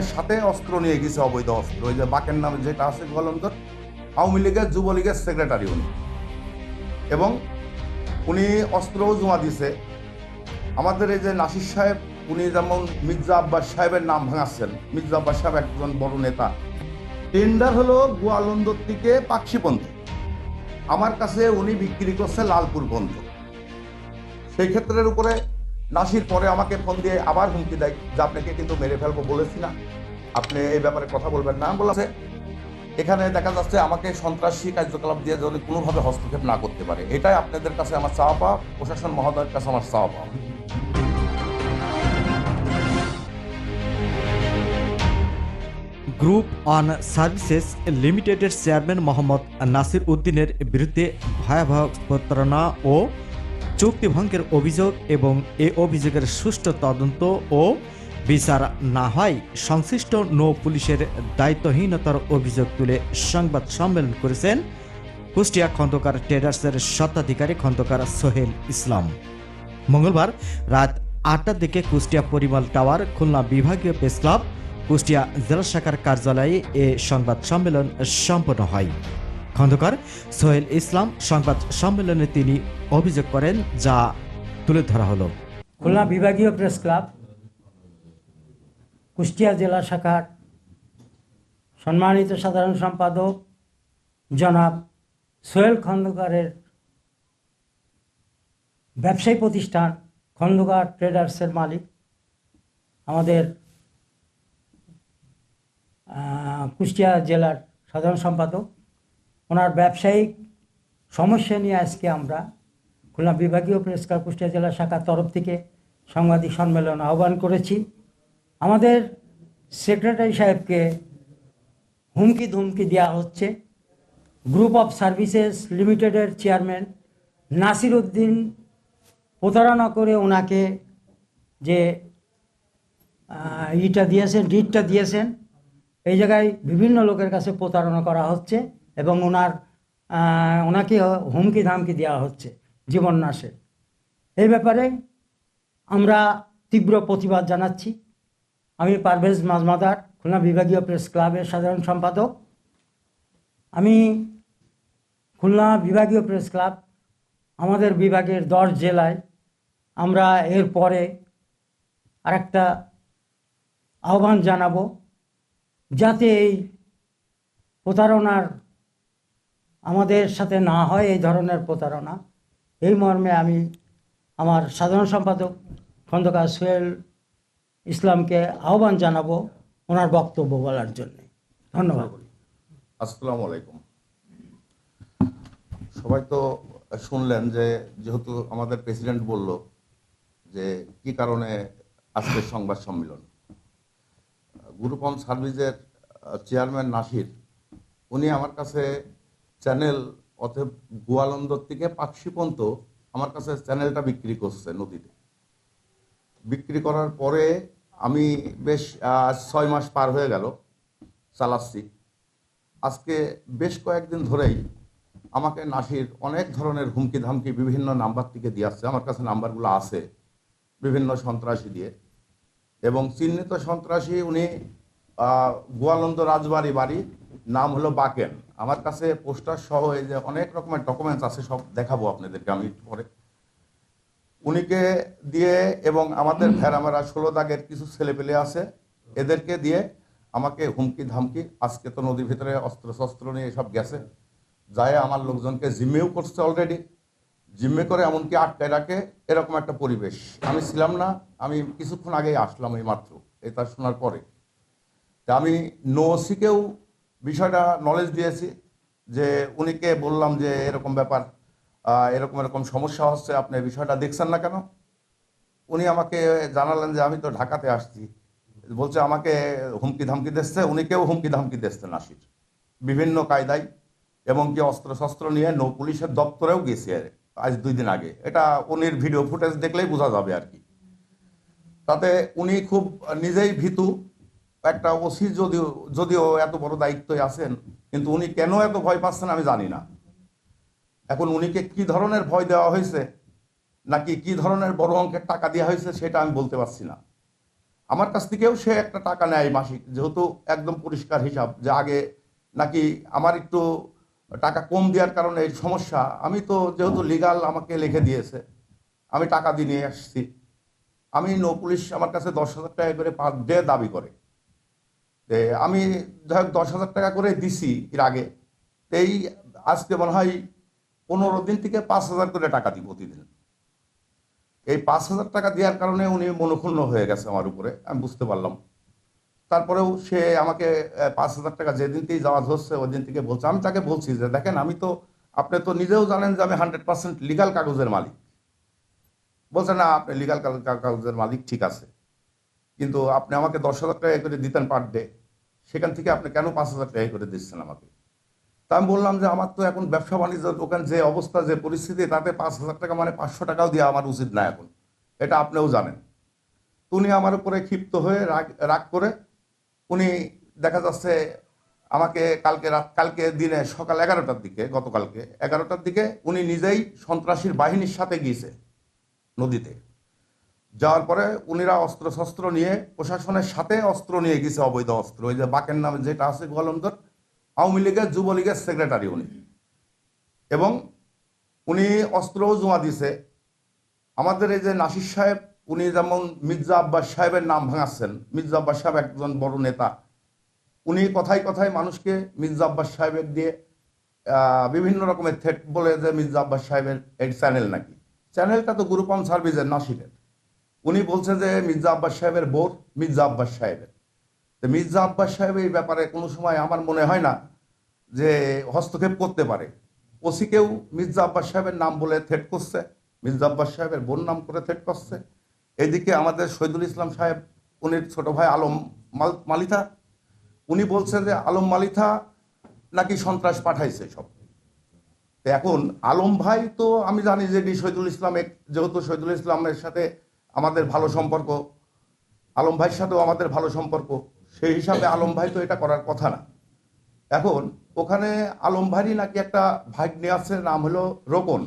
গোয়ালন্দরের সাথে অস্ত্র নিয়ে গেছে অবৈধ অস্ত্র। ওই যে বাকের নামে যেটা আছে গোয়ালন্দর আওয়ামী লীগের যুবলীগের সেক্রেটারি উনি। এবং উনি অস্ত্রও জমা দিছে। আমাদের এই যে নাসির সাহেব, উনি যেমন মির্জা আব্বাস সাহেবের নাম ভাঙাচ্ছেন, মির্জা আব্বাস সাহেব একজন বড় নেতা। টেন্ডার হলো গোয়ালন্দর থেকে পাকশি পর্যন্ত আমার কাছে উনি বিক্রি করছে লালপুর পর্যন্ত সেই ক্ষেত্রের উপরে নাসির পরে আমাকে ফোন দিয়ে আবার হুমকি দেয় যে, আপনাকে কিন্তু মেরে ফেলব বলেছি না। আপনি এই ব্যাপারে কথা বলবেন না। বলেছে এখানে দেখা যাচ্ছে আমাকে সন্ত্রাসী কার্যকলাপ দিয়ে যদি কোনোভাবে হস্তক্ষেপ না করতে পারে, এটাই আপনাদের কাছে আমার চাওয়া পাওয়া, প্রশাসন মহোদয়ের কাছে আমার চাওয়া পাওয়া। গ্রুপ অন সার্ভিসেস লিমিটেডের চেয়ারম্যান মোহাম্মদ নাসির উদ্দিনের বিরুদ্ধে ভয়াবহ প্রতারণা ও চুক্তিভঙ্গের অভিযোগ এবং এ অভিযোগের সুষ্ঠু তদন্ত ও বিচার না হয়, সংশ্লিষ্ট নৌ পুলিশের দায়িত্বহীনতার অভিযোগ তুলে সংবাদ সম্মেলন করেছেন কুষ্টিয়া খন্দকার ট্রেডার্সের স্বত্বাধিকারী খন্দকার সোহেল ইসলাম। মঙ্গলবার রাত আটটার দিকে কুষ্টিয়া পরিমল টাওয়ার, খুলনা বিভাগীয় প্রেস ক্লাব, কুষ্টিয়া জেলা শাখার কার্যালয়ে এ সংবাদ সম্মেলন সম্পন্ন হয়। খন্দকার সোহেল ইসলাম সংবাদ সম্মেলনে তিনি অভিযোগ করেন, যা তুলে ধরা হলো। খুলনা বিভাগীয় প্রেস ক্লাব, কুষ্টিয়া জেলা শাখার সম্মানিত সাধারণ সম্পাদক জনাব সোহেল খন্দকারের ব্যবসায়ী প্রতিষ্ঠান খন্দকার ট্রেডার্সের মালিক। আমাদের কুষ্টিয়া জেলার সাধারণ সম্পাদক। ওনার ব্যবসায়িক সমস্যা নিয়ে আজকে আমরা খুলনা বিভাগীয় প্রেস ক্লাব কুষ্টিয়া জেলা শাখার তরফ থেকে সাংবাদিক সম্মেলন আহ্বান করেছি। আমাদের সেক্রেটারি সাহেবকে হুমকি ধুমকি দেওয়া হচ্ছে। গ্রুপ অফ সার্ভিসেস লিমিটেডের চেয়ারম্যান নাসির উদ্দিন প্রতারণা করে ওনাকে যে ইটা দিয়েছেন, ডিটটা দিয়েছেন, এই জায়গায় বিভিন্ন লোকের কাছে প্রতারণা করা হচ্ছে। এবং ওনার ওনাকে হুমকি ধামকি দেওয়া হচ্ছে জীবন নাশে এই ব্যাপারে আমরা তীব্র প্রতিবাদ জানাচ্ছি। আমি পারভেজ মাজমাদার, খুলনা বিভাগীয় প্রেস ক্লাবের সাধারণ সম্পাদক। আমি খুলনা বিভাগীয় প্রেস ক্লাব, আমাদের বিভাগের দশ জেলায় আমরা এর পরে আরেকটা আহ্বান জানাব, যাতে এই প্রতারণার আমাদের সাথে না হয় এই ধরনের প্রতারণা। এই মর্মে আমি আমার সাধারণ সম্পাদক খন্দকার সোহেল ইসলামকে আহ্বান জানাব ওনার বক্তব্য বলার জন্য। ধন্যবাদ। আসসালামু আলাইকুম। সবাই তো শুনলেন যে যেহেতু আমাদের প্রেসিডেন্ট বলল যে কি কারণে আজকের সংবাদ সম্মেলন। গ্রুপ অন সার্ভিসের চেয়ারম্যান নাসির, উনি আমার কাছে চ্যানেল অতএব গোয়ালন্দর থেকে পাকশি পর্যন্ত আমার কাছে চ্যানেলটা বিক্রি করছে নদীতে। বিক্রি করার পরে আমি বেশ ছয় মাস পার হয়ে গেল চালাচ্ছি। আজকে বেশ কয়েকদিন ধরেই আমাকে নাসির অনেক ধরনের হুমকি ধামকি বিভিন্ন নাম্বার থেকে দিয়ে আসছে। আমার কাছে নাম্বারগুলো আছে বিভিন্ন সন্ত্রাসী দিয়ে। এবং চিহ্নিত সন্ত্রাসী উনি গোয়ালন্দ রাজবাড়ি বাড়ি নাম হলো বাকেন। আমার কাছে পোস্টার সহ এই যে অনেক রকমের ডকুমেন্টস আছে সব দেখাবো আপনাদেরকে আমি পরে। উনিকে দিয়ে এবং আমাদের ভেড়ামেরা ষোলো দাগের কিছু ছেলেপেলে আছে এদেরকে দিয়ে আমাকে হুমকি ধামকি আজকে তো নদীর ভিতরে অস্ত্র শস্ত্র নিয়ে সব গেছে যায় আমার লোকজনকে জিম্মেও করছে অলরেডি জিম্মে করে এমনকি আটকায় রাখে এরকম একটা পরিবেশ। আমি ছিলাম না আমি কিছুক্ষণ আগেই আসলাম এই মাত্র এটা শোনার পরে। তা আমি নোসিকেও বিষয়টা নলেজ দিয়েছি যে উনিকে বললাম যে এরকম ব্যাপার এরকম এরকম সমস্যা হচ্ছে, আপনি বিষয়টা দেখছেন না কেন? উনি আমাকে জানালেন যে আমি তো ঢাকাতে আসছি। বলছে আমাকে হুমকি ধামকি দিচ্ছে, উনিকেও হুমকি ধামকি দিচ্ছে নাসির। বিভিন্ন কায়দায়, এবং কি অস্ত্র শস্ত্র নিয়ে নৌ পুলিশের দপ্তরেও গেছে আজ দুই দিন আগে। এটা উনির ভিডিও ফুটেজ দেখলেই বোঝা যাবে আর কি। তাতে উনি খুব নিজেই ভীতু একটা ওসি যদিও যদিও এত বড় দায়িত্বে আছেন, কিন্তু উনি কেন এত ভয় পাচ্ছেন আমি জানি না। এখন উনিকে কি ধরনের ভয় দেওয়া হয়েছে, নাকি কি ধরনের বড় অঙ্কের টাকা দেওয়া হয়েছে, সেটা আমি বলতে পারছি না। আমার কাছ থেকেও সে একটা টাকা নেয় মাসিক, যেহেতু একদম পরিষ্কার হিসাব যে আগে নাকি আমার একটু টাকা কম দেওয়ার কারণে এই সমস্যা। আমি তো যেহেতু লিগাল আমাকে লিখে দিয়েছে, আমি টাকা দিয়ে নিয়ে আসছি। আমি নৌ পুলিশ আমার কাছে দশ হাজার টাকা করে পার ডে দাবি করে। আমি যাই হোক দশ হাজার টাকা করে দিছি এর আগে। এই আজকে মনে হয় পনেরো দিন থেকে পাঁচ হাজার করে টাকা দিই প্রতিদিন। এই পাঁচ হাজার টাকা দেওয়ার কারণে উনি মনক্ষুণ্ণ হয়ে গেছে আমার উপরে, আমি বুঝতে পারলাম। তারপরেও সে আমাকে পাঁচ হাজার টাকা যেদিন থেকেই যাওয়া ধরছে ওই দিন থেকে বলছে, আমি তাকে বলছি যে, দেখেন, আমি তো, আপনি তো নিজেও জানেন যে আমি হান্ড্রেড পার্সেন্ট লিগাল কাগজের মালিক। বলছে, না, আপনি লিগাল কাগজের মালিক ঠিক আছে। কিন্তু আপনি আমাকে দশ হাজার টাকা করে দিতেন পার ডে সেখান থেকে আপনি কেন পাঁচ হাজার টাকা করে দিচ্ছেন আমাকে? তা আমি বললাম যে আমার তো এখন ব্যবসা বাণিজ্য দোকান, যে অবস্থা, যে পরিস্থিতি, তাতে পাঁচ হাজার টাকা মানে পাঁচশো টাকাও দেওয়া আমার উচিত না এখন। এটা আপনিও জানেন। উনি আমার উপরে ক্ষিপ্ত হয়ে রাগ রাগ করে উনি দেখা যাচ্ছে আমাকে কালকে রাত, কালকে দিনে সকাল এগারোটার দিকে, গতকালকে এগারোটার দিকে উনি নিজেই সন্ত্রাসীর বাহিনীর সাথে গিয়েছে নদীতে। যাওয়ার পরে উনিরা অস্ত্র, শস্ত্র নিয়ে প্রশাসনের সাথে অস্ত্র নিয়ে গেছে, অবৈধ অস্ত্র। ওই যে বাকের নামে যেটা আছে গোয়ালন্দর আওয়ামী লীগের যুবলীগের সেক্রেটারি উনি। এবং উনি অস্ত্রও জমা দিছে। আমাদের এই যে নাসির সাহেব, উনি যেমন মির্জা আব্বাস সাহেবের নাম ভাঙাচ্ছেন, মির্জা আব্বাস সাহেব একজন বড় নেতা। উনি কথায় কথায় মানুষকে মির্জা আব্বাস সাহেবের দিয়ে বিভিন্ন রকমের থ্রেট বলে যে মির্জা আব্বাস সাহেবের এই চ্যানেল নাকি। চ্যানেলটা তো গ্রুপ অন সার্ভিসের নাসিরের। উনি বলছে যে মির্জা আব্বাস সাহেবের বোর মির্জা আব্বাস সাহেবের। তো মির্জা আব্বাস সাহেব এই ব্যাপারে কোনো সময় আমার মনে হয় না যে হস্তক্ষেপ করতে পারে। ওসিকেও মির্জা আব্বাস সাহেবের নাম বলে থেট করছে, মির্জা আব্বাস সাহেবের বোন নাম করে থেট করছে। এদিকে আমাদের শহীদুল ইসলাম সাহেব উনির ছোট ভাই আলম মাল মালিথা উনি বলছেন যে আলম মালিথা নাকি সন্ত্রাস পাঠাইছে সব। এখন আলম ভাই তো আমি জানি যে শহীদুল ইসলাম যেহেতু শহীদুল ইসলামের সাথে আমাদের ভালো সম্পর্ক। আলম ভাইয়ের সাথেও আমাদের ভালো সম্পর্ক। সেই হিসাবে আলম ভাই তো এটা করার কথা না। এখন ওখানে আলম ভাইরই নাকি একটা ভাগ্নে আছে, নাম হলো রোকন।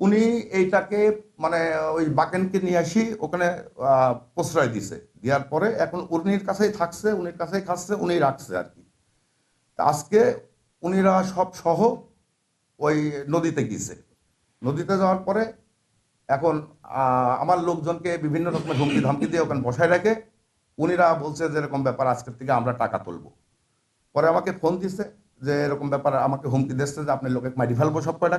উনি এইটাকে মানে ওই বাকেনকে নিয়ে আসি, ওখানে প্রশ্রয় দিছে। দেওয়ার পরে এখন উনির কাছেই থাকছে, উনির কাছেই খাচ্ছে উনি রাখছে আর কি। আজকে উনিরা সব সহ ওই নদীতে গিয়েছে নদীতে যাওয়ার পরে এখন আমার লোকজনকে বিভিন্ন রকমের হুমকি ধমকি দিয়ে ওখানে বসায় রাখে, উনিরা বলছে যে এরকম ব্যাপার আজকের থেকে আমরা টাকা তুলবো। পরে আমাকে ফোন দিছে যে এরকম ব্যাপার আমাকে হুমকি দিচ্ছে যে আপনার লোকে মারি ফেলব সব কয়টা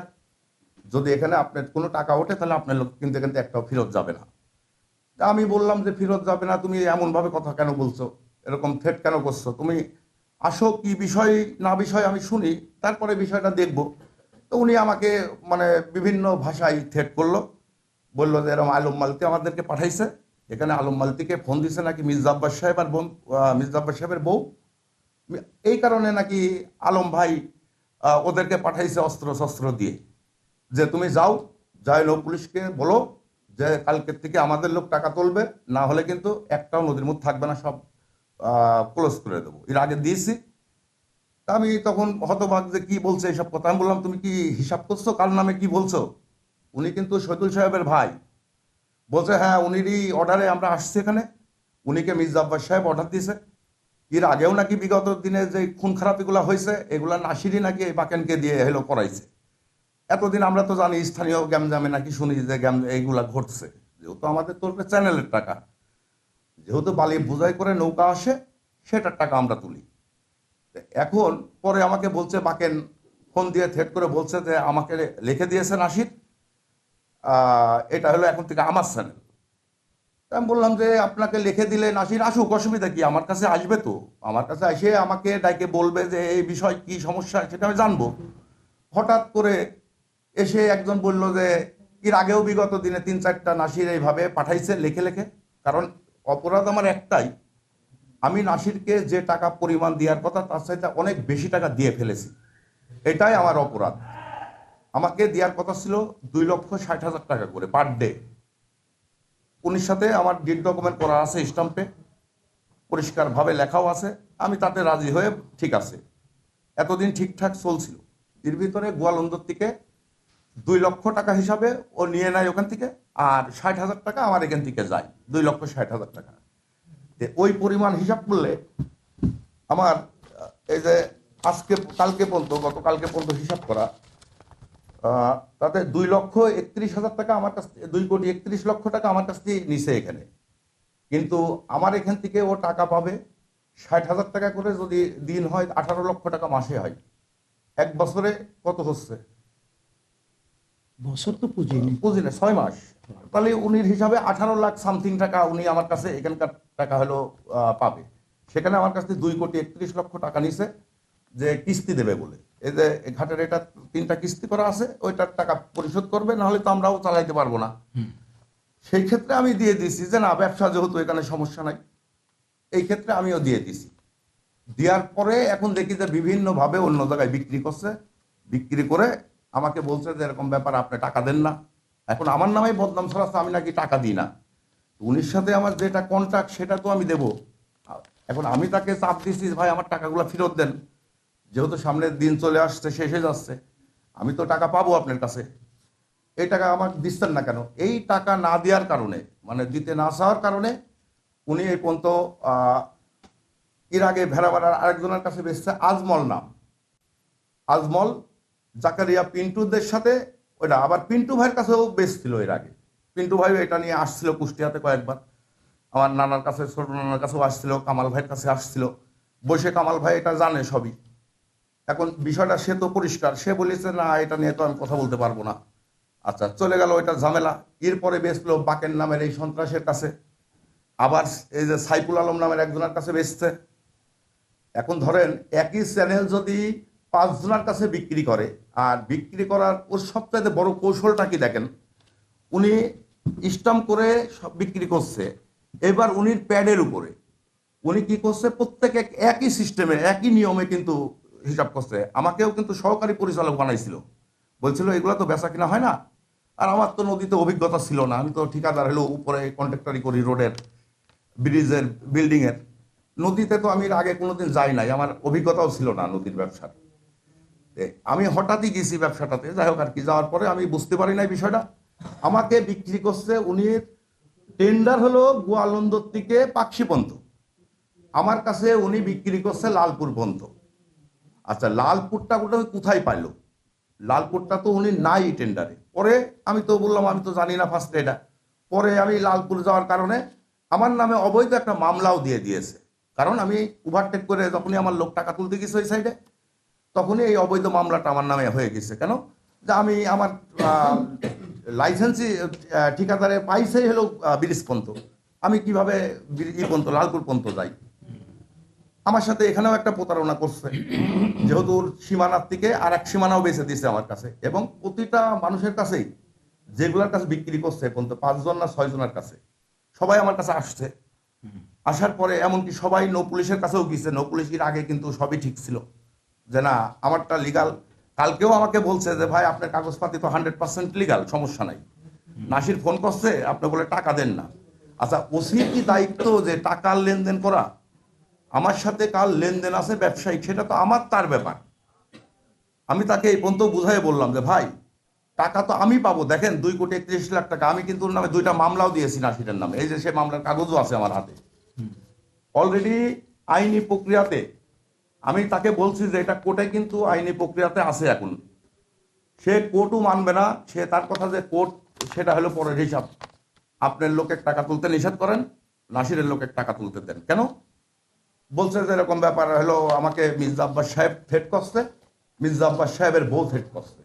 যদি এখানে আপনার কোনো টাকা ওঠে তাহলে আপনার লোক কিন্তু এখান থেকে একটাও ফেরত যাবে না। তা আমি বললাম যে ফেরত যাবে না, তুমি এমনভাবে কথা কেন বলছো? এরকম থ্রেট কেন করছ? তুমি আসো, কি বিষয়, না বিষয় আমি শুনি, তারপরে বিষয়টা দেখব। তো উনি আমাকে মানে বিভিন্ন ভাষায় থ্রেট করল। বলল যে এরকম আলম মালতি আমাদেরকে পাঠাইছে। এখানে আলম মালতিকে ফোন দিছে নাকি মির্জা আব্বাস সাহেব আর বোন আহ, মির্জা আব্বাস সাহেবের বউ। এই কারণে নাকি আলম ভাই ওদেরকে পাঠাইছে অস্ত্র শস্ত্র দিয়ে। যে তুমি যাও যাই নৌ পুলিশকে বলো যে কালকের থেকে আমাদের লোক টাকা তুলবে না হলে কিন্তু একটাও নদীর মধ্যে থাকবে না সব ক্লোজ করে দেবো। এর আগে দিয়েছি। তা আমি তখন হতবাক যে কি বলছে এইসব কথা আমি বললাম তুমি কি হিসাব করছ? কার নামে কি বলছো? উনি কিন্তু শহীদুল সাহেবের ভাই। বলছে হ্যাঁ উনিরই অর্ডারে আমরা আসছি এখানে। উনিকে মির্জা আব্বাস সাহেব অর্ডার দিয়েছে এর আগেও নাকি বিগত দিনে যে খুন খারাপিগুলো হয়েছে এগুলা নাসিরই নাকি এই বাকেনকে দিয়ে হেলো করাইছে। এতদিন আমরা তো জানি স্থানীয় গ্যামজামে নাকি শুনি যে গ্যাম, এইগুলা ঘটছে। যেহেতু আমাদের তো চ্যানেলের টাকা। যেহেতু বালি বোঝাই করে নৌকা আসে, সেটার টাকা আমরা তুলি। এখন পরে আমাকে বলছে, বাকেন ফোন দিয়ে থেট করে বলছে যে আমাকে লিখে দিয়েছে নাসির। এটা হলো এখন থেকে আমার চ্যানেল আমি বললাম যে, আপনাকে লিখে দিলে নাসির আসুক, অসুবিধা কি? আমার কাছে আসবে তো। আমার কাছে এসে আমাকে ডাইকে বলবে যে, এই বিষয় কি সমস্যা, সেটা আমি জানব। হঠাৎ করে এসে একজন বলল যে, এর আগেও বিগত দিনে তিন চারটা নাসির এইভাবে পাঠাইছে লেখে লেখে। কারণ অপরাধ আমার একটাই। আমি নাসিরকে যে টাকা পরিমাণ দেওয়ার কথা, তার সাথে অনেক বেশি টাকা দিয়ে ফেলেছি। এটাই আমার অপরাধ। আমাকে দেওয়ার কথা ছিল দুই লক্ষ ষাট হাজার টাকা করে পার ডে উনির সাথে আমার ডিড ডকুমেন্ট করা আছে স্টাম্পে পরিষ্কারভাবে লেখাও আছে। আমি তাতে রাজি হয়ে ঠিক আছে। এতদিন ঠিকঠাক চলছিল। এর ভিতরে গোয়ালন্দর থেকে দুই লক্ষ টাকা হিসাবে ও নিয়ে নেয় ওখান থেকে আর ষাট হাজার টাকা আমার এখান থেকে যায়। দুই লক্ষ ষাট হাজার টাকা। ওই পরিমাণ হিসাব করলে আমার এই যে আজকে, কালকে পর্যন্ত, গতকালকে পর্যন্ত হিসাব করা তাতে দুই লক্ষ একত্রিশ হাজার টাকা আমার কাছ থেকে দুই কোটি একত্রিশ লক্ষ টাকা আমার কাছ থেকে নিছে এখানে। কিন্তু আমার এখান থেকে ও টাকা পাবে। ষাট হাজার টাকা করে যদি দিন হয় আঠারো লক্ষ টাকা মাসে হয়। এক বছরে কত হচ্ছে? বছর তো পুঁজি নেই। বুঝি না ছয় মাস। তাহলে উনির হিসাবে আঠারো লাখ সামথিং টাকা উনি আমার কাছে এখানকার টাকা হলো পাবে। সেখানে আমার কাছ থেকে দুই কোটি একত্রিশ লক্ষ টাকা নিছে। যে কিস্তি দেবে বলে। এই যে ঘাটের এটা তিনটা কিস্তি করা আছে ওইটার টাকা পরিশোধ করবে নাহলে তো আমরাও চালাইতে পারব না। সেই ক্ষেত্রে আমি দিয়ে দিয়েছি যে না ব্যবসা যেহেতু এখানে সমস্যা নাই এই ক্ষেত্রে আমিও দিয়ে দিছি। দেওয়ার পরে এখন দেখি যে বিভিন্নভাবে অন্য জায়গায় বিক্রি করছে বিক্রি করে আমাকে বলছে যে এরকম ব্যাপার আপনি টাকা দেন না। এখন আমার নামে বদনাম ছড়াচ্ছে আমি নাকি টাকা দিই না। উনির সাথে আমার যেটা কন্ট্রাক্ট সেটা তো আমি দেবো। এখন আমি তাকে চাপ দিচ্ছি ভাই আমার টাকাগুলো ফেরত দেন। যেহেতু সামনের দিন চলে আসছে, শেষ যাচ্ছে, আমি তো টাকা পাবো আপনার কাছে। এই টাকা আমাকে দিচ্ছেন না কেন? এই টাকা না দেওয়ার কারণে মানে দিতে না চাওয়ার কারণে উনি এই পর্যন্ত এর আগে ভেড়াবাড়ার আরেকজনের কাছে বেসছে আজমল নাম। আজমল, জাকারিয়া পিন্টুদের সাথে, ওইটা আবার পিন্টু ভাইয়ের কাছেও বেসছিল এর আগে। পিন্টু ভাই এটা নিয়ে আসছিল কুষ্টিয়াতে কয়েকবার। আমার নানার কাছে, ছোট নানার কাছেও আসছিল, কামাল ভাইয়ের কাছে আসছিল। বসে কামাল ভাই এটা জানে সবই। এখন বিষয়টা সে তো পরিষ্কার। সে বলেছে, না, এটা নিয়ে তো আমি কথা বলতে পারব না। আচ্ছা চলে গেল ওইটা ঝামেলা। এরপরে বেসলো বাকের নামের এই সন্ত্রাসের কাছে। আবার এই যে সাইফুল আলম নামের একজনের কাছে বেচছে। এখন ধরেন, একই চ্যানেল যদি পাঁচজনের কাছে বিক্রি করে, আর বিক্রি করার ওর সবচাইতে বড় কৌশলটা কি দেখেন? উনি স্টাম্প করে সব বিক্রি করছে। এবার উনির প্যাডের উপরে। উনি কি করছে? প্রত্যেকে একই সিস্টেমে, একই নিয়মে কিন্তু হিসাব করছে। আমাকেও কিন্তু সহকারী পরিচালক বানাইছিল। বলছিল, এগুলো তো বেচা কিনা হয় না? আর আমার তো নদীতে অভিজ্ঞতা ছিল না। আমি তো ঠিকাদার হলো উপরে কন্ট্রাক্টারি করি রোডের, ব্রিজের বিল্ডিংয়ের নদীতে তো আমি আগে কোনোদিন যাই নাই। আমার অভিজ্ঞতাও ছিল না নদীর ব্যবসার। আমি হঠাৎই গেছি ব্যবসাটাতে। যাই হোক, আর কি, যাওয়ার পরে আমি বুঝতে পারি নাই বিষয়টা। আমাকে বিক্রি করছে উনি টেন্ডার হলো গোয়ালন্দর থেকে পাকশি আমার কাছে উনি বিক্রি করছে লালপুর পন্ত আচ্ছা লালপুরটা ওটা আমি কোথায় পাইলো? লালপুরটা তো উনি নাই টেন্ডারে পরে আমি তো বললাম, আমি তো জানি না ফার্স্ট এটা পরে আমি লালপুর যাওয়ার কারণে আমার নামে অবৈধ একটা মামলাও দিয়ে দিয়েছে। কারণ আমি ওভারটেক করে যখনই আমার লোক টাকা তুলতে গেছে ওই সাইডে তখনই এই অবৈধ মামলাটা আমার নামে হয়ে গেছে। কেন? যে আমি আমার লাইসেন্সই ঠিকাদারে পাইছেই হলো ব্রিজ পন্ত আমি কীভাবে ই পন্ত লালপুর পন্ত যাই? আমার সাথে এখানেও একটা প্রতারণা করছে। যেহেতু সীমানার থেকে আর এক সীমানাও বেছে দিছে আমার কাছে। এবং প্রতিটা মানুষের কাছেই যেগুলোর কাছে বিক্রি করছে পর্যন্ত পাঁচজন না ছয় জনের কাছে, সবাই আমার কাছে আসছে। আসার পরে এমনকি সবাই নৌ পুলিশের কাছেও গিয়েছে নৌ পুলিশের আগে কিন্তু সবই ঠিক ছিল। যে না, আমারটা লিগাল কালকেও আমাকে বলছে যে, ভাই, আপনার কাগজপাতি তো হান্ড্রেড পার্সেন্ট লিগাল সমস্যা নাই। নাসির ফোন করছে, আপনি বলে টাকা দেন না। আচ্ছা ওসির কি দায়িত্ব যে টাকার লেনদেন করা? আমার সাথে কাল লেনদেন আছে ব্যবসায়িক সেটা তো আমার তার ব্যাপার। আমি তাকে এই পর্যন্ত বুঝাই বললাম যে ভাই টাকা তো আমি পাবো। দেখেন দুই কোটি একত্রিশ লাখ টাকা। আমি কিন্তু ওর নামে দুইটা মামলাও দিয়েছি নাসিরের নামে। এই যে সে মামলার কাগজও আছে আমার হাতে। অলরেডি আইনি প্রক্রিয়াতে আমি তাকে বলছি যে এটা কোর্টে কিন্তু আইনি প্রক্রিয়াতে আছে এখন। সে কোর্টও মানবে না। সে তার কথা যে কোর্ট সেটা হলো পরের হিসাব। আপনার লোকের টাকা তুলতে নিষেধ করেন নাসিরের লোকের টাকা তুলতে দেন। কেন? বলছে যে এরকম ব্যাপার হলো, আমাকে মির্জা আব্বাস সাহেব থ্রেট করছে, মির্জা আব্বাস সাহেবের বউ থ্রেট করছে।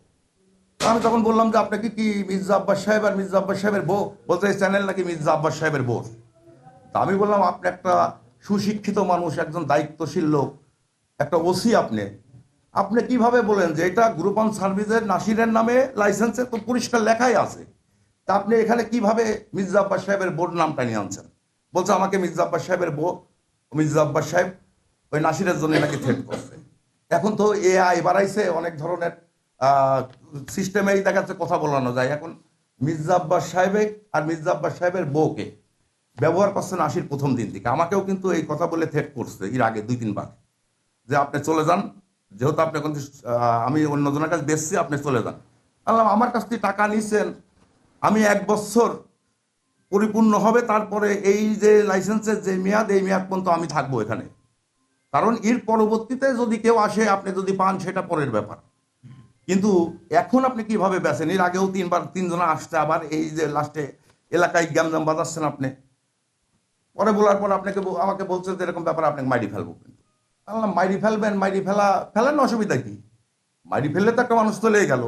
আমি তখন বললাম যে আপনাকে কি মির্জা আব্বাস সাহেব আর মির্জা আব্বাস সাহেবের বউ বলছে, এই চ্যানেল নাকি মির্জা আব্বাস সাহেবের বউ? তা আমি বললাম, আপনি একটা সুশিক্ষিত মানুষ, একজন দায়িত্বশীল লোক, একটা ওসি আপনি আপনি কীভাবে বলেন যে এটা গ্রুপ অন সার্ভিসের নাসিরের নামে লাইসেন্সে তো পরিষ্কার লেখাই আছে। তা আপনি এখানে কীভাবে মির্জা আব্বাস সাহেবের বোর্ড নামটা নিয়ে আনছেন? বলছে, আমাকে মির্জা আব্বাস সাহেবের বউ মির্জা আব্বাস সাহেব ওই নাসিরের জন্য নাকি থ্রেট করছে। এখন তো এআই বাড়াইছে, অনেক ধরনের সিস্টেমেই দেখা যাচ্ছে কথা বলানো যায়। এখন মির্জা আব্বাস সাহেবে আর মির্জা আব্বাস সাহেবের বউকে ব্যবহার করছে নাসির প্রথম দিন থেকে। আমাকেও কিন্তু এই কথা বলে থ্রেট করছে এর আগে দুই তিনবার যে আপনি চলে যান, যেহেতু আপনি এখন আমি অন্যজনের কাছে বেচছি আপনি চলে যান। আমার কাছ থেকে টাকা নিছেন। আমি এক বছর পরিপূর্ণ হবে, তারপরে এই যে লাইসেন্সের যে মেয়াদ, এই মেয়াদ পর্যন্ত আমি থাকব এখানে। কারণ এর পরবর্তীতে যদি কেউ আসে, আপনি যদি পান, সেটা পরের ব্যাপার। কিন্তু এখন আপনি কীভাবে বেছেন? এর আগেও তিনবার, তিনজনে আসছে, আবার এই যে লাস্টে এলাকায় গ্যামজাম বাজাচ্ছেন আপনি। পরে বলার পর আপনাকে আমাকে বলছে যে এরকম ব্যাপার, আপনাকে মাইরি ফেলব কিন্তু। বললাম, মাইরি ফেলবেন, মাইরি ফেলা, ফেলেন অসুবিধা কি? মাইরি ফেললে তো একটা মানুষ চলেই গেল।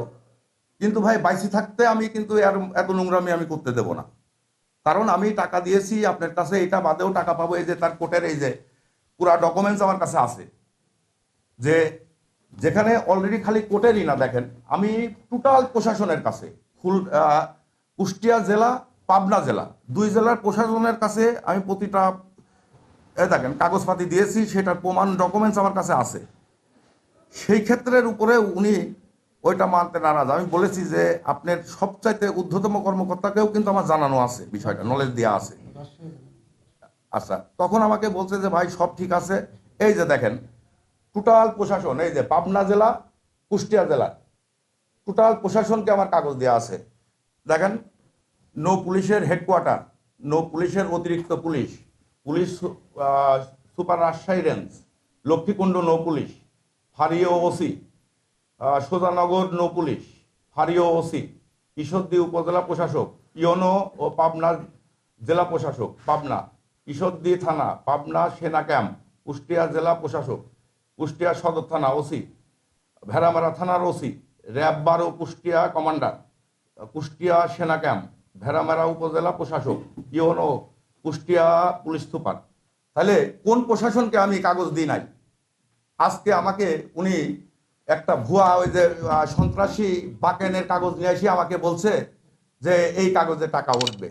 কিন্তু ভাই, বাইসি থাকতে আমি কিন্তু এত নোংরামি আমি করতে দেবো না। কারণ আমি টাকা দিয়েছি, আপনার কাছে এটা বাদেও টাকা পাবো, এই যে তার কোর্টের এই যে পুরা ডকুমেন্টস আমার কাছে আছে। যে যেখানে অলরেডি খালি কোর্টেরই না, দেখেন, আমি টোটাল প্রশাসনের কাছে, ফুল কুষ্টিয়া জেলা, পাবনা জেলা, দুই জেলার প্রশাসনের কাছে আমি প্রতিটা, এ দেখেন, কাগজপাতি দিয়েছি, সেটার প্রমাণ ডকুমেন্টস আমার কাছে আছে। সেই ক্ষেত্রের উপরে উনি ওইটা মানতে নারাজ। আমি বলেছি যে আপনার সবচাইতে ঊর্ধ্বতম কর্মকর্তাকেও কিন্তু আমার জানানো আছে বিষয়টা নলেজ দেওয়া আছে। আচ্ছা তখন আমাকে বলছে যে, ভাই, সব ঠিক আছে। এই যে দেখেন, টোটাল প্রশাসন, এই যে পাবনা জেলা, কুষ্টিয়া জেলা, টোটাল প্রশাসনকে আমার কাগজ দেওয়া আছে। দেখেন নো পুলিশের হেডকোয়ার্টার নো পুলিশের অতিরিক্ত police police super Rajshahi range লক্ষ্মীকুণ্ড নো পুলিশ ফারিও ওসি সোজানগর নো পুলিশ, ফারিও ওসি, ঈশ্বরদী উপজেলা প্রশাসক ইয়নো ও পাবনা জেলা প্রশাসক, পাবনা, ঈশ্বরদী থানা, পাবনা সেনা ক্যাম্প, কুষ্টিয়া জেলা প্রশাসক, কুষ্টিয়া সদর থানা ওসি, ভেড়ামারা থানার ওসি, র্যাব বারো, কুষ্টিয়া কমান্ডার, কুষ্টিয়া সেনা ক্যাম্প, ভেড়ামারা উপজেলা প্রশাসক ইয়নো কুষ্টিয়া পুলিশ সুপার। তাহলে কোন প্রশাসনকে আমি কাগজ দিই নাই? আজকে আমাকে উনি একটা ভুয়া ওই যে সন্ত্রাসী বাকেনের কাগজ নিয়ে এসে আমাকে বলছে যে এই কাগজে টাকা উঠবে।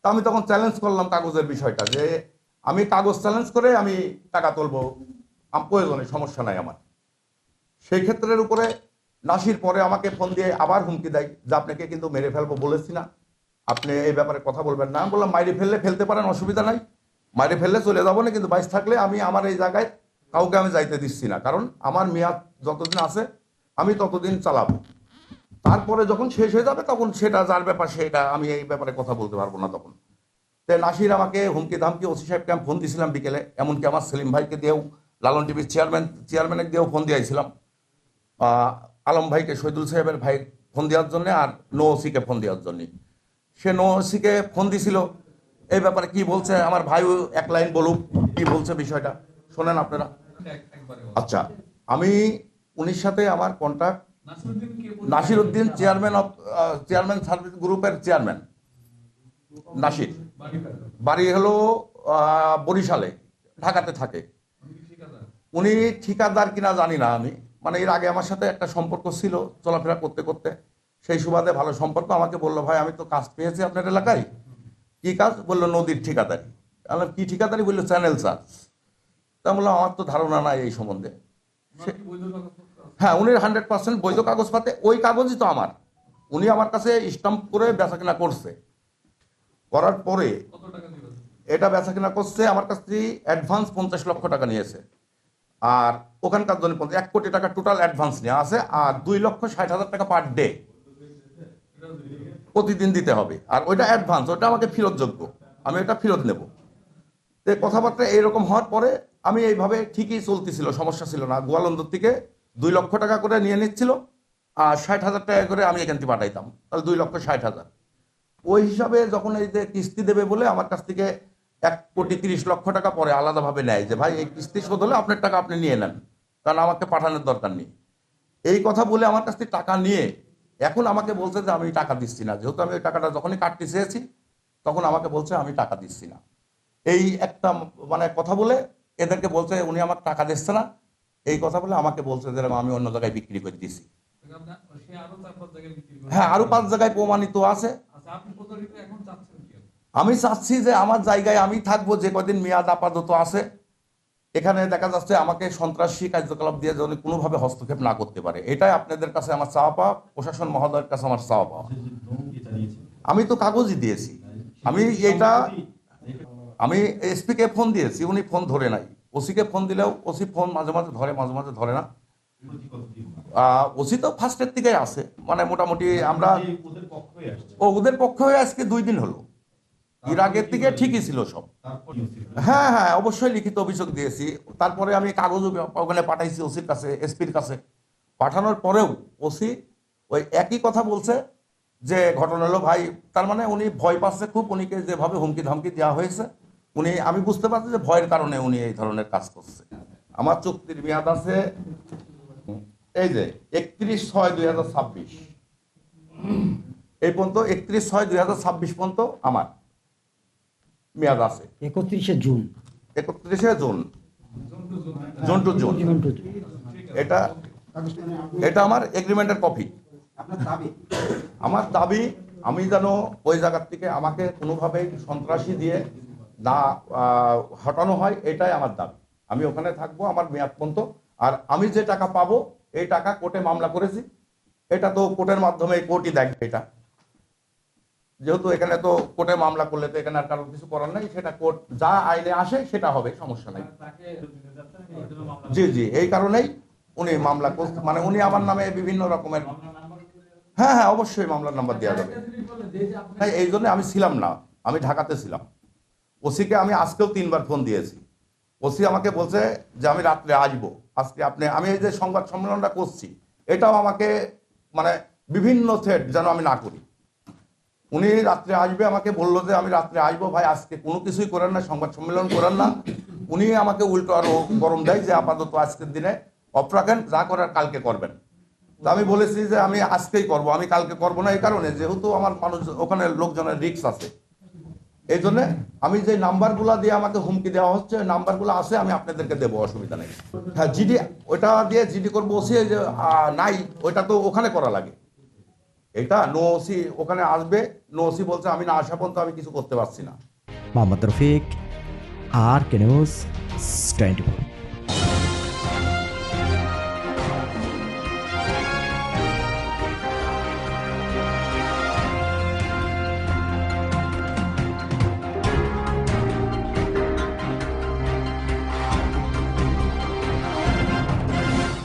তা আমি তখন চ্যালেঞ্জ করলাম কাগজের বিষয়টা যে আমি কাগজ চ্যালেঞ্জ করে আমি টাকা তুলবো। প্রয়োজনে সমস্যা নাই আমার। সেই ক্ষেত্রের উপরে নাসির পরে আমাকে ফোন দিয়ে আবার হুমকি দেয় যে আপনাকে কিন্তু মেরে ফেলব বলেছি না। আপনি এই ব্যাপারে কথা বলবেন না। আমি বললাম, মাইরে ফেললে ফেলতে পারেন, অসুবিধা নাই। মাইরে ফেললে চলে যাব না, কিন্তু বাইশ থাকলে আমি আমার এই জায়গায় কাউকে আমি যাইতে দিচ্ছি না। কারণ আমার মেয়াদ যতদিন আছে, আমি ততদিন চালাবো। তারপরে যখন শেষ হয়ে যাবে, তখন সেটা যার ব্যাপার, সেটা আমি এই ব্যাপারে কথা বলতে পারব না তখন। তো নাসির আমাকে হুমকি ধামকি ওসি সাহেবকে আমি ফোন দিয়েছিলাম বিকেলে, এমনকি আমার সেলিম ভাইকে দিয়েও, লালন টিভির চেয়ারম্যান, চেয়ারম্যানের দিয়েও ফোন দিয়েছিলাম। আলম ভাইকে, শহীদুল সাহেবের ভাই ফোন দেওয়ার জন্য আর নো ওসিকে ফোন দেওয়ার জন্য। সে নো ওসিকে ফোন দিছিল, এই ব্যাপারে কি বলছে, আমার ভাইও এক লাইন বলুক, কি বলছে বিষয়টা, শোনেন আপনারা। আচ্ছা আমি উনির সাথে আমার contact Nasir Uddin chairman of chairman service গ্রুপের চেয়ারম্যান নাসির। বাড়ি হলো বরিশালে, ঢাকাতে থাকে। উনি ঠিকাদার কিনা জানি না আমি। মানে এর আগে আমার সাথে একটা সম্পর্ক ছিল চলাফেরা করতে করতে। সেই সুবাদে ভালো সম্পর্ক। আমাকে বলল, ভাই, আমি তো কাজ পেয়েছি আপনার এলাকায়। কি কাজ? বলল, নদীর ঠিকাদারি। আমি কি ঠিকাদারি? বলল, চ্যানেল চার্জ তা বললাম আমার তো ধারণা নাই এই সম্বন্ধে। হ্যাঁ উনি হান্ড্রেড পার্সেন্ট বৈধ কাগজ পাতে ওই কাগজই তো আমার। উনি আমার কাছে স্টাম্প করে বেচা কিনা করছে। করার পরে এটা বেচা কিনা করছে আমার কাছ থেকে অ্যাডভান্স পঞ্চাশ লক্ষ টাকা নিয়েছে। আর ওখানকার জন্য এক কোটি টাকা টোটাল অ্যাডভান্স নেওয়া আছে আর দুই লক্ষ ষাট হাজার টাকা পার ডে প্রতিদিন দিতে হবে। আর ওইটা অ্যাডভান্স ওটা আমাকে ফেরত যোগ্য। আমি এটা ফেরত নেব। তো কথাবার্তা এইরকম হওয়ার পরে আমি এইভাবে ঠিকই চলতেছিল, সমস্যা ছিল না। গোয়ালন্দর থেকে দুই লক্ষ টাকা করে নিয়ে নিচ্ছিল আর ষাট হাজার টাকা করে আমি এখান থেকে পাঠাইতাম। তাহলে দুই লক্ষ ষাট হাজার। ওই হিসাবে যখন এই যে কিস্তি দেবে বলে আমার কাছ থেকে এক কোটি তিরিশ লক্ষ টাকা পরে আলাদাভাবে নেয় যে, ভাই, এই কিস্তি শোধ হলে আপনার টাকা আপনি নিয়ে নেন। কারণ আমাকে পাঠানোর দরকার নেই। এই কথা বলে আমার কাছ থেকে টাকা নিয়ে এখন আমাকে বলছে যে, আমি টাকা দিচ্ছি না। যেহেতু আমি ওই টাকাটা যখনই কাটতে চেয়েছি, তখন আমাকে বলছে, আমি টাকা দিচ্ছি না। এই একটা মানে কথা বলে এদেরকে বলছে, উনি আমার টাকা দিচ্ছে না। এই কথা বলে আমাকে বলছে যে আমি অন্য জায়গায় বিক্রি করে দিছি। হ্যাঁ আরও পাঁচ জায়গায় প্রমাণিত আছে। আমি চাচ্ছি যে আমার জায়গায় আমি থাকব, যে কদিন মেয়াদ আপাতত আছে। এখানে দেখা যাচ্ছে আমাকে সন্ত্রাসী কার্যকলাপ দিয়ে যেন কোনোভাবে হস্তক্ষেপ না করতে পারে। এটাই আপনাদের কাছে আমার চাওয়া পাওয়া, প্রশাসন মহোদয়ের কাছে আমার চাওয়া পাওয়া। আমি তো কাগজই দিয়েছি। আমি এটা আমি এসপিকে ফোন দিয়েছি উনি ফোন ধরে নাই। ওসিকে ফোন দিলেও ওসি ফোন মাঝে মাঝে ধরে মাঝে মাঝে ধরে না। ওসি তো ফার্স্টের দিকে আছে। মানে মোটামুটি আমরা ও ওদের পক্ষ হয়ে আজকে দুই দিন হলো। এর আগের থেকে ঠিকই ছিল সব। হ্যাঁ হ্যাঁ অবশ্যই লিখিত অভিযোগ দিয়েছি। তারপরে আমি কাগজ ওখানে পাঠাইছি ওসির কাছে এসপির কাছে। পাঠানোর পরেও ওসি ওই একই কথা বলছে যে ঘটনা হলো ভাই তার মানে উনি ভয় পাচ্ছে খুব। উনিকে যেভাবে হুমকি ধমকি দেওয়া হয়েছে উনি আমি বুঝতে পারছি যে ভয়ের কারণে উনি এই ধরনের কাজ করছে। আমার চুক্তির মেয়াদ আছে এই যে একত্রিশ ছয় দুই হাজার ছাব্বিশ। এই পর্যন্ত একত্রিশ ছয় দুই হাজার ছাব্বিশ পর্যন্ত আমার মেয়াদ আছে। একত্রিশে জুন। একত্রিশে জুন। June two June. এটা এটা আমার এগ্রিমেন্টের কপি আমার দাবি আমি যেন ওই জায়গার থেকে আমাকে কোনোভাবেই সন্ত্রাসী দিয়ে না হটানো হয় এটাই আমার দাবি। আমি ওখানে থাকব আমার মেয়াদ পর্যন্ত। আর আমি যে টাকা পাবো এই টাকা কোর্টে মামলা করেছি। এটা তো কোর্টের মাধ্যমে কোর্টই দেখবে এটা। যেহেতু এখানে তো কোর্টে মামলা করলে তো এখানে আর কারোর কিছু করার নাই সেটা কোর্ট যা আইনে আসে সেটা হবে সমস্যা নাই। জি জি এই কারণেই উনি মামলা করতে মানে উনি আমার নামে বিভিন্ন রকমের হ্যাঁ হ্যাঁ অবশ্যই মামলার নাম্বার দেওয়া যাবে। এই জন্য আমি ছিলাম না আমি ঢাকাতে ছিলাম। ওসিকে আমি আজকেও তিনবার ফোন দিয়েছি। ওসি আমাকে বলছে যে, আমি রাত্রে আসব। আজকে আপনি আমি এই যে সংবাদ সম্মেলনটা করছি, এটাও আমাকে মানে বিভিন্ন থ্রেড যেন আমি না করি। উনি রাত্রে আসবে, আমাকে বলল যে, আমি রাত্রে আসব ভাই, আজকে কোনো কিছুই করেন না, সংবাদ সম্মেলন করেন না। উনি আমাকে উল্টো আরও গরম দেয় যে, আপাতত আজকের দিনে অফ রাখেন, যা করার কালকে করবেন। তো আমি বলেছি যে, আমি আজকেই করব, আমি কালকে করব না এই কারণে, যেহেতু আমার মানুষ, ওখানে লোকজনের রিক্স আছে। এই জন্য আমি যে নাম্বারগুলো দিয়ে আমাকে হুমকি দেওয়া হচ্ছে, ওই নাম্বারগুলো আছে, আমি আপনাদেরকে দেবো, অসুবিধা নেই। হ্যাঁ জিডি ওটা দিয়ে জিডি করব, ওসি যে নাই, ওইটা তো ওখানে করা লাগে। এটা নো ওসি ওখানে আসবে, নো ওসি বলছে, আমি না আসা পর্যন্ত আমি কিছু করতে পারছি না। মোহাম্মদ রফিক আর কে টোয়েন্টি